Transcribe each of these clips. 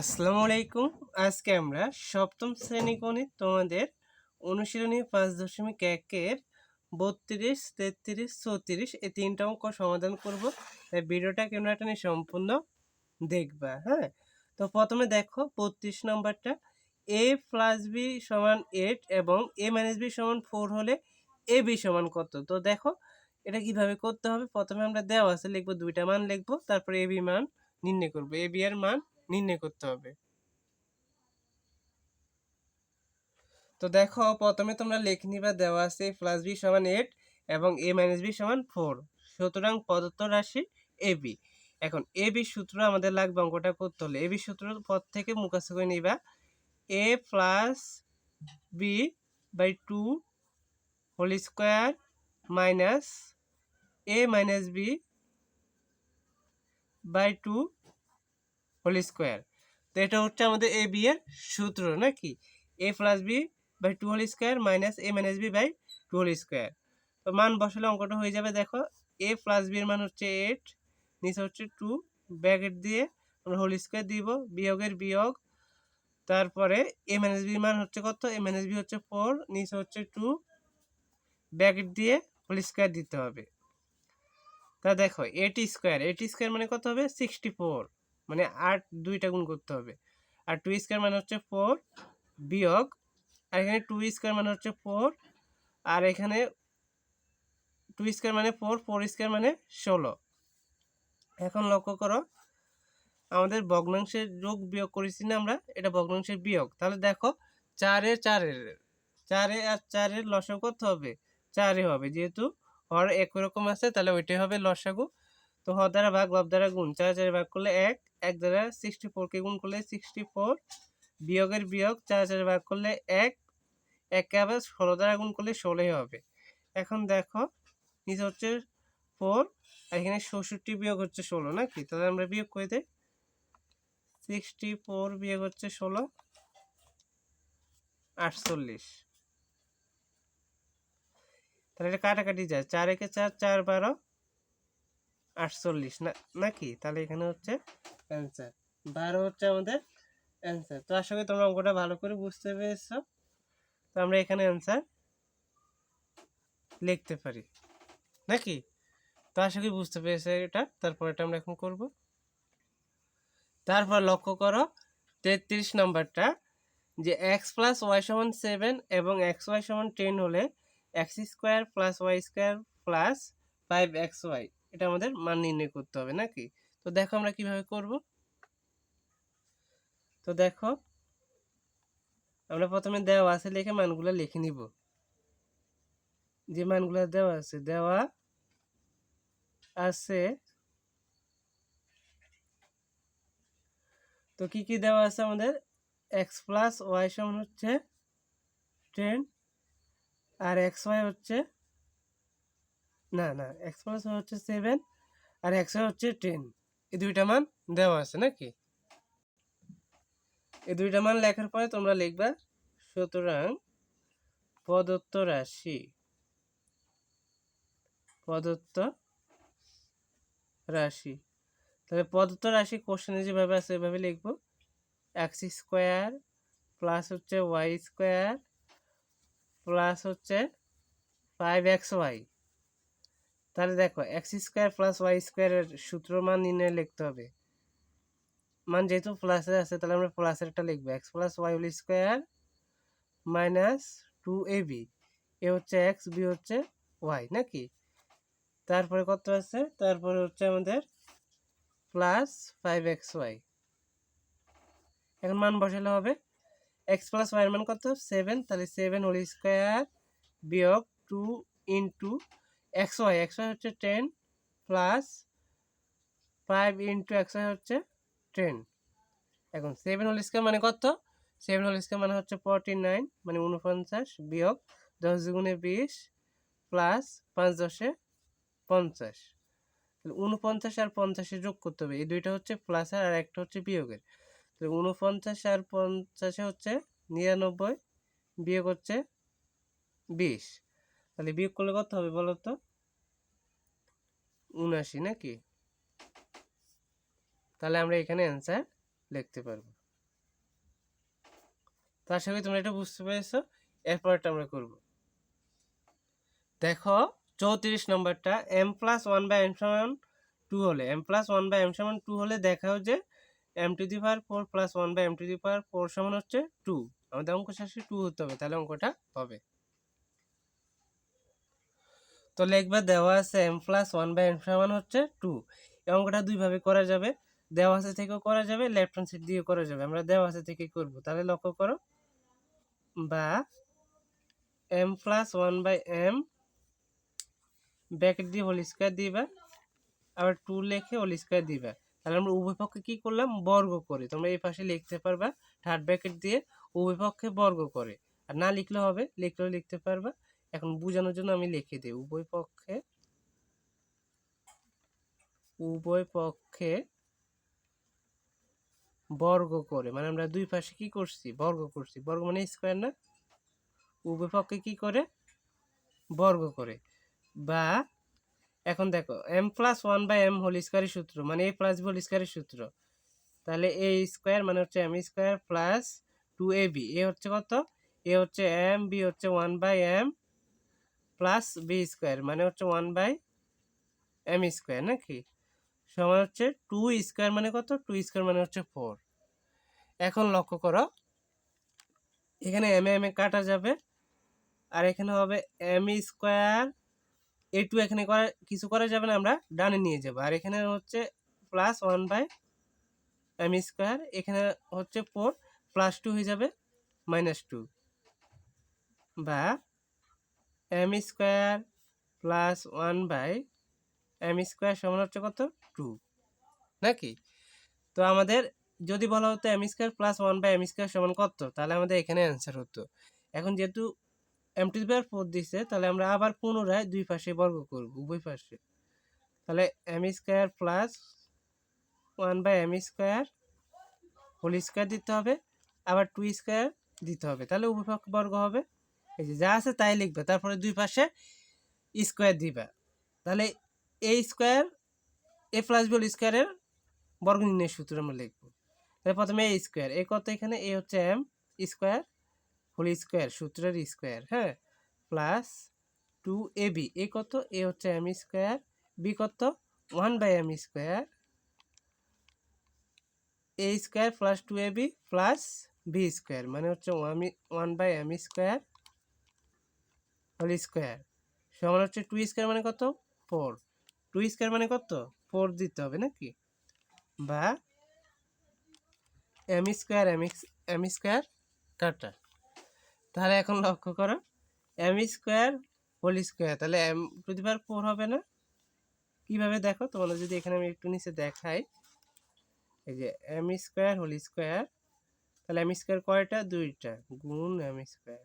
আসসালামু আলাইকুম। আজকে আমরা সপ্তম শ্রেণি গণিত তোমাদের অনুশীলনী পাঁচ দশমিক একের বত্রিশ, তেত্রিশ, চৌত্রিশ এই তিনটা অঙ্ক সমাধান করব। তাই ভিডিওটা কেন একটা নিয়ে সম্পূর্ণ দেখবা হ্যাঁ? তো প্রথমে দেখো বত্রিশ নম্বরটা। এ প্লাস বি সমান এইট এবং এ মাইনাস বি সমান ফোর হলে এ বি সমান কত? তো দেখো এটা কীভাবে করতে হবে? প্রথমে আমরা দেওয়া আছে, লিখব দুইটা মান লিখব, তারপরে এ বি মান নির্ণয় করব। এ বি এর মান নির্ণয় করতে হবে। তো দেখো, প্রথমে তোমরা লেখে নিবা, দেওয়া আছে প্লাস বি সমান এইট এবং এ মাইনাস বি সমান ফোর সুতরাং প্রদত্ত রাশি এ বি এখন এ বি সূত্র আমাদের লাগবে অঙ্কটা করতে হলে। এ বি সূত্র পদ থেকে মুখস্থ করে নিবা। A plus B by two whole square minus A minus B by two whole square. তো এটা হচ্ছে আমাদের এ বি এর সূত্র, নাকি? A plus B by two whole square minus A minus B by two whole square তো মান বসালে অঙ্কটা হয়ে যাবে, দেখো। এ প্লাস বি এর মান হচ্ছে এইট নিচে হচ্ছে টু ব্যাকেট দিয়ে আমরা হোল স্কোয়ার দিব, বিয়োগের বিয়োগ। তারপরে এ মাইনাস বি মান হচ্ছে কত? এ মাইনাস বি হচ্ছে ফোর নিচে হচ্ছে টু ব্যাকেট দিয়ে হোল স্কোয়ার দিতে হবে। তা দেখো এইট স্কোয়ার এইট স্কোয়ার মানে কত হবে? সিক্সটি ফোর মানে আট দুইটা গুণ করতে হবে। আর টু স্কোয়ার মানে হচ্ছে ফোর বিয়োগ, আর এখানে টু স্কোয়ার মানে হচ্ছে ফোর আর এখানে টু স্কোয়ার মানে ফোর ফোর স্কোয়ার মানে ষোলো। এখন লক্ষ্য করো, আমাদের ভগ্নাংশের যোগ বিয়োগ করেছি না আমরা, এটা ভগ্নাংশের বিয়োগ। তাহলে দেখো, চারে চারের, চারে আর চারের লসাগু কত হবে? চারে হবে। যেহেতু হর একই রকম আছে, তাহলে ওইটাই হবে লসাগু। তো হ দ্বারা ভাগ, লব দ্বারা গুণ। চার চারে ভাগ করলে এক এক দ্বারা সিক্সটি ফোরকে গুণ করলে সিক্সটি ফোর বিয়োগের বিয়োগ চার চার ভাগ করলে এক, একে আবার ষোলো দ্বারা গুণ করলে ষোলোই হবে। এখন দেখো, নিচে হচ্ছে ফোর আর এখানে ষষট্টি বিয়োগ হচ্ছে ষোলো নাকি? তাহলে আমরা বিয়োগ করে দিই। সিক্সটি ফোর বিয়োগ হচ্ছে ষোলো, আটচল্লিশ। তাহলে এটা কাটাকাটি যায়। চার একে চার চার বারো, আটচল্লিশ না, নাকি? তাহলে এখানে হচ্ছে অ্যান্সার বারো হচ্ছে আমাদের অ্যান্সার তো আশা করি তোমরা অঙ্কটা ভালো করে বুঝতে পেরেছ। তো আমরা এখানে অ্যান্সার লিখতে পারি। নাকি? তো আশা করি বুঝতে পেরেছে এটা। তারপর এটা আমরা এখন করব। তারপর লক্ষ্য করো, তেত্রিশ নম্বরটা, যে এক্স প্লাস ওয়াই সমান সেভেন এবং এক্স ওয়াই সমান টেন হলে X square plus Y square plus five X Y এটা আমাদের মান নির্ণয় করতে হবে, নাকি? তো দেখো আমরা কীভাবে করব। তো দেখো, আমরা প্রথমে দেওয়া আছে লিখে মানগুলো লিখে নিব। যে মানগুলো দেওয়া আছে দেওয়া আছে তো কি কি দেওয়া আছে আমাদের? এক্স প্লাস ওয়াই সমান হচ্ছে টেন আর এক্স ওয়াই হচ্ছে, না না এক্স প্লাস হচ্ছে সেভেন আর এক্স ওয়াই হচ্ছে টেন এই দুইটা মান দেওয়া আছে নাকি? এই দুইটা মান লেখার পরে তোমরা লিখবা, সুতরাং প্রদত্ত রাশি প্রদত্ত রাশি। তাহলে প্রদত্ত রাশি কোশ্চেনে যেভাবে আছে এভাবে লিখব। এক্স স্কোয়ার প্লাস হচ্ছে ওয়াই স্কোয়ার প্লাস হচ্ছে ফাইভ এক্স ওয়াই তাহলে দেখো এক্স স্কোয়ার প্লাস ওয়াই স্কোয়ারের সূত্র মান নির্ণয় লিখতে হবে। মান যেহেতু প্লাসে আছে, তাহলে আমরা প্লাসের একটা লিখব। X plus Y whole square minus two A B A হচ্ছে এক্স বি হচ্ছে ওয়াই নাকি? তারপরে কত আছে? তারপরে হচ্ছে আমাদের প্লাস ফাইভ এক্স ওয়াই এখন মান বসালে হবে। এক্স প্লাস ওয়াইয়ের মান কত? সেভেন তাহলে সেভেন হোল স্কোয়ার বিয়োগ two into Y X Y হচ্ছে ten plus five into Y হচ্ছে টেন এখন সেভেন হোল স্কোয়ার মানে কত? সেভেন হোল স্কোয়ার মানে হচ্ছে ফর্টি নাইন মানে উনপঞ্চাশ বিয়োগ দশ দুগুণে বিশ প্লাস পাঁচ দশে পঞ্চাশ। উনপঞ্চাশ আর পঞ্চাশে যোগ করতে হবে। এই দুইটা হচ্ছে প্লাস আর একটা হচ্ছে বিয়োগের। তাহলে উনপঞ্চাশ আর পঞ্চাশে হচ্ছে নিরানব্বই, বিয়োগ হচ্ছে বিশ। তাহলে বিয়োগ করলে কত হবে বলো তো উনাশি নাকি? তাহলে আমরা এখানে অ্যান্সার লিখতে পারব। তো আশা তোমরা এটা বুঝতে পেরেছ। এরপরটা আমরা করব। দেখো, চৌত্রিশ নম্বরটা M plus one by M সমান টু হলে M plus one by M সমান টু হলে দেখাও যে M to the power four plus one by M to the power four সমান হচ্ছে টু আমাদের অঙ্ক শেষে টু হতে হবে, তাহলে অঙ্কটা হবে। তো লিখবে দেওয়া আছে M plus one by M সমান হচ্ছে টু এই অঙ্কটা দুইভাবে করা যাবে। দেওয়া আছে থেকেও করা যাবে লেফট হ্যান্ড সাইড দিয়ে করা যাবে। আমরা দেওয়া আছে থেকে করব। তাহলে লক্ষ্য করো, বা M plus one by M bracket দিয়ে হোল স্কোয়ার দিবা, আবার টু লিখে হোল স্কোয়ার দিবা। তাহলে আমরা উভয় পক্ষে কি করলাম? বর্গ করে। তোমরা এই পাশে লিখতে পারবা থার্ড ব্র্যাকেট দিয়ে উভয় পক্ষে বর্গ করে। আর না লিখলে হবে, লিখলেও লিখতে পারবা। এখন বোঝানোর জন্য আমি লিখে দিই। উভয় পক্ষে উভয় পক্ষে বর্গ করে। মানে আমরা দুই পাশে কি করছি? বর্গ করছি। বর্গ মানে স্কোয়ার না? উভয় পক্ষে কি করে? বর্গ করে। বা এখন দেখো M plus one by M whole স্কোয়ারের সূত্র মানে এ প্লাস হোল স্কোয়ারের সূত্র। তাহলে এ স্কোয়ার মানে হচ্ছে M square plus two A B A হচ্ছে কত? এ হচ্ছে এম বি হচ্ছে one by M plus B square মানে হচ্ছে ওয়ান বাই এম স্কোয়ার নাকি? সমান হচ্ছে টু স্কোয়ার মানে কত? টু স্কোয়ার মানে হচ্ছে ফোর এখন লক্ষ্য করো, এখানে এম এম এ কাটা যাবে, আর এখানে হবে এম স্কোয়ার এ টু এখানে করা, কিছু করা যাবে না, আমরা ডানে নিয়ে যাব। আর এখানে হচ্ছে plus one by M square এখানে হচ্ছে ফোর প্লাস টু হয়ে যাবে মাইনাস টু বা M square plus one by M square সমান হচ্ছে কত? টু নাকি? তো আমাদের যদি বলা হতো M square plus one by M square সমান কত, তাহলে আমাদের এখানে অ্যান্সার হতো। এখন যেহেতু এম টু পাওয়ার ফোর দিচ্ছে তাহলে আমরা আবার পুনরায় দুই পাশে বর্গ করব, উভয় পাশে। তাহলে M square plus one by M square whole square দিতে হবে, আবার টু স্কোয়ার দিতে হবে, তাহলে উভয় বর্গ হবে। এই যে যা আছে তাই লিখবে। তারপরে দুই পাশে স্কোয়ার দিবা। তাহলে A square A plus B whole স্কোয়ারের বর্গ নির্ণয় সূত্র আমরা লিখব। তাহলে প্রথমে এ স্কোয়ার এ কত এখানে? এ হচ্ছে এম স্কোয়ার হোল স্কোয়ার সূত্রের স্কোয়ার হ্যাঁ? Plus two A B A কত? এ হচ্ছে এম স্কোয়ার বি কত? One by M square A square plus two A B plus B square মানে হচ্ছে one by M square whole square সমান হচ্ছে two square মানে কত? ফোর টু স্কোয়ার মানে কত? ফোর দিতে হবে নাকি? বা M square M M square কাটা। তাহলে এখন লক্ষ্য করো এম স্কোয়ার হোল স্কোয়ার তাহলে M to the power four হবে না। কীভাবে দেখো? তোমাদের যদি এখানে আমি একটু নিচে দেখাই, এই যে এম স্কোয়ার হোল স্কোয়ার তাহলে এম স্কোয়ার কয়টা? দুইটা। গুণ এম স্কোয়ার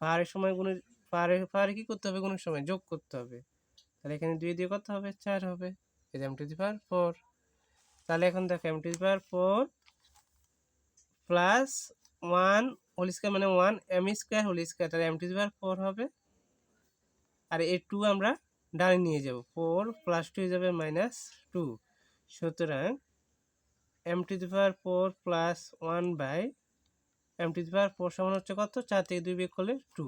পাহাড়ের সময় গুণের পাহাড়ে পাহাড়ে কী করতে হবে? কোনো সময় যোগ করতে হবে। তাহলে এখানে দুই দিয়ে কত হবে? চার হবে। এই M to the power four তাহলে এখন দেখো M to the power four plus one whole square মানে one M square whole square তাহলে M to the power four হবে। আর এ টু আমরা ডানে নিয়ে যাব। ফোর প্লাস টু হয়ে যাবে মাইনাস টু সুতরাং M to the power four plus one by M to the power four সমান হচ্ছে কত? চার থেকে দুই বিয়োগ করলে টু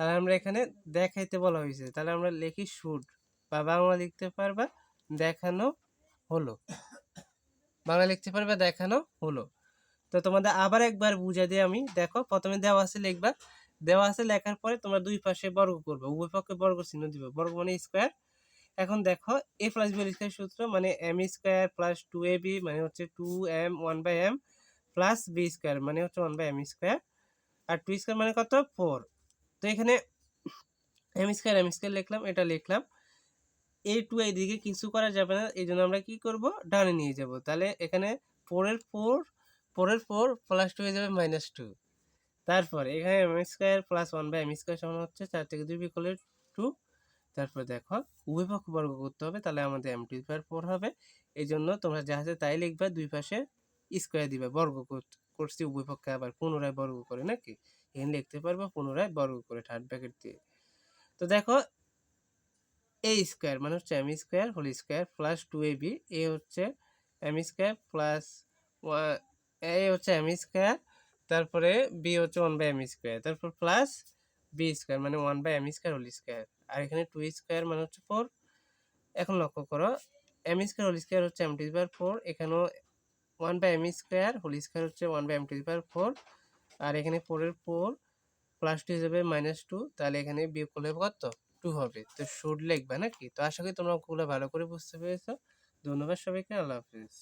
তাহলে আমরা এখানে দেখাইতে বলা হয়েছে তাহলে আমরা লিখি শুড বা বাংলা লিখতে পারবা দেখানো হলো। বাংলা লিখতে পারবা দেখানো হলো। তো তোমাদের আবার একবার বুঝা দিয়ে আমি, দেখো, প্রথমে দেওয়া আছে লিখবা। দেওয়া আছে লেখার পরে তোমরা দুই পাশে বর্গ করবে, উভয় পক্ষে বর্গ চিহ্ন দিবে। বর্গ মানে স্কোয়ার। এখন দেখো এ প্লাস বি স্কোয়ার সূত্র মানে M square plus two A B মানে হচ্ছে two M one by M plus B square মানে হচ্ছে ওয়ান বাই এম স্কোয়ার আর টু স্কোয়ার মানে কত? ফোর তো এখানে এম স্কোয়ার এম স্কোয়ার লিখলাম, এটা লিখলাম। এ টু এই দিকে কিছু করা যাবে না, এই জন্য আমরা কি করব? ডানে নিয়ে যাব। তাহলে এখানে ফোরের ফোর ফোরের ফোর প্লাস টু হয়ে যাবে মাইনাস টু তারপর এখানে M square plus one by M square সমান হচ্ছে চার থেকে দুই বিকলের টু তারপর দেখো উভয় পক্ষ বর্গ করতে হবে, তাহলে আমাদের এম টু পাওয়ার ফোর হবে। এই জন্য তোমরা যা আছে তাই লিখবে, দুই পাশে স্কোয়ার দিবে। বর্গ করছি উভয় পক্ষে আবার পুনরায় বর্গ করে নাকি? এখানে লিখতে পারব, পুনরায় বর্গ করে থার্ড ব্র্যাকেট দিয়ে। তো দেখো এ স্কোয়ার মানে হচ্ছে M square whole square plus two A B A হচ্ছে এম স্কোয়ার প্লাস এ হচ্ছে এম স্কোয়ার তারপরে বি হচ্ছে ওয়ান বাই এম স্কোয়ার তারপর প্লাস বি স্কোয়ার মানে one by M square whole square আর এখানে টু স্কোয়ার মানে হচ্ছে four এখন লক্ষ্য করো এম স্কোয়ার হোল স্কোয়ার হচ্ছে এম টি পাওয়ার ফোর এখানেও one by M square whole square হচ্ছে one by M to power four আর এখানে ফোরের ফোর প্লাস টু হিসেবে মাইনাস টু তাহলে এখানে বিয়োগ করলে কত? টু হবে। তো শুড লিখবা নাকি? তো আশা করি তোমরা অঙ্কগুলো ভালো করে বুঝতে পেরেছ। ধন্যবাদ সবাইকে, আল্লাহ হাফিজ।